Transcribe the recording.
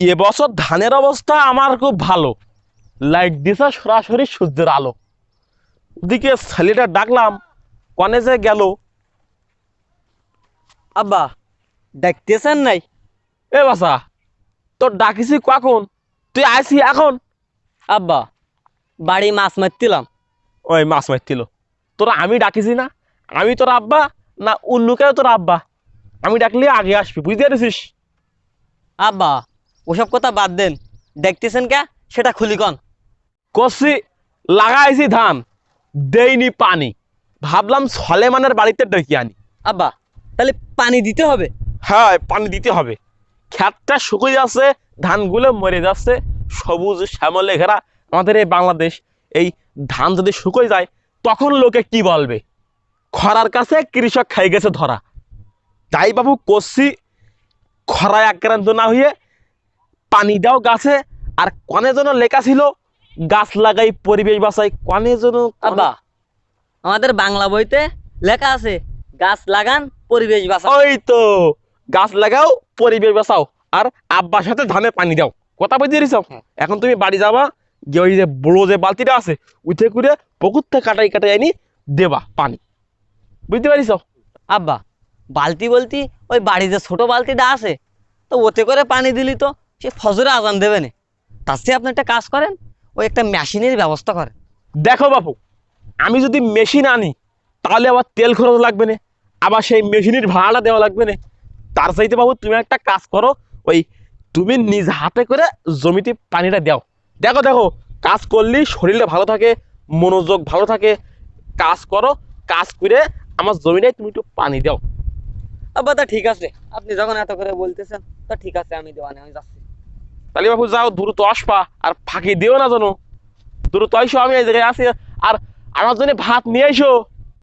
এবছর ধানের অবস্থা আমার খুব ভালো। লাইট দিছে সরাসরি সূর্যের আলো। ওদিকে ছেলেটা ডাকলাম কনে যে গেল। আব্বা দেখতেছেন নাই? এ বাসা তোর ডাকিছি কখন? তুই আইসি এখন? আব্বা বাড়ি মাছ মারতিলাম। ওই মাছ মারছিল তোরা আমি ডাকিছি না? আমি তোর আব্বা না উল্লুকে তোর আব্বা? আমি ডাকলে আগে আসবি বুঝতে পেরেছিস? আব্বা ওসব কথা বাদ দেন। দেখতেছেন কে? সেটা খুলি কন কষি লাগাইছি ধান দেইনি পানি। ভাবলাম সলেমানের বাড়িতে ডেকে আনি। আব্বা তাহলে পানি দিতে হবে? হ্যাঁ পানি দিতে হবে। খ্যাতটা শুকিয়ে যাচ্ছে ধানগুলো মরে যাচ্ছে। সবুজ শ্যামলে ঘেরা আমাদের এই বাংলাদেশ। এই ধান যদি শুকিয়ে যায় তখন লোকে কি বলবে? খরার কাছে কৃষক খাই গেছে ধরা। তাই বাবু কষি খরায় আক্রান্ত না হয়ে পানি দাও গাছে আর কনে যেন লেখা ছিল গাছ লাগাই পরিবেশ বাঁচাই। কনে যেন আব্বা আমাদের বাংলা বইতে লেখা আছে গাছ লাগান পরিবেশ বাঁচান ওই তো গাছ লাগাও পরিবেশ বাঁচাও আর আব্বার সাথে ধানে পানি দাও। কথা বুঝতে দিছ হ্যাঁ। এখন তুমি বাড়ি যাবা গিয়ে ওই যে বড় যে বালতিটা আছে উঠে করে পুকুর থেকে কাটাই কাটাই আনি দেবা পানি। বুঝতে পারিস আব্বা বালতি বলতি ওই বাড়িতে ছোট বালতিটা আছে তো ওতে করে পানি দিলি তো সে ফজরে আজান দেবে না। তার চেয়ে আপনি একটা কাজ করেন ওই একটা মেশিনের ব্যবস্থা করেন দেখো বাপু আমি যদি মেশিন আনি তাহলে আবার তেল খরচ লাগবে না আবার সেই মেশিনের ভাড়াটা দেওয়া লাগবে না। তার চাইতে বাবু তুমি একটা কাজ করো ওই তুমি নিজ হাতে করে জমিতে পানিটা দাও। দেখো দেখো কাজ করলেই শরীরটা ভালো থাকে মনোযোগ ভালো থাকে। কাজ করো কাজ করে আমার জমিটায় তুমি একটু পানি দাও। আব্বা তা ঠিক আছে। আপনি যখন এত করে বলতেছেন তা ঠিক আছে আমি দেওয়ানি আমি যাচ্ছি। তাহলে বাবু যাও, দ্রুত আসপা আর ফাঁকি দিও না জানো দ্রুত আইসো, আমি এই জায়গায় আছি, আর আমার জন্য ভাত নিয়ে আইসো।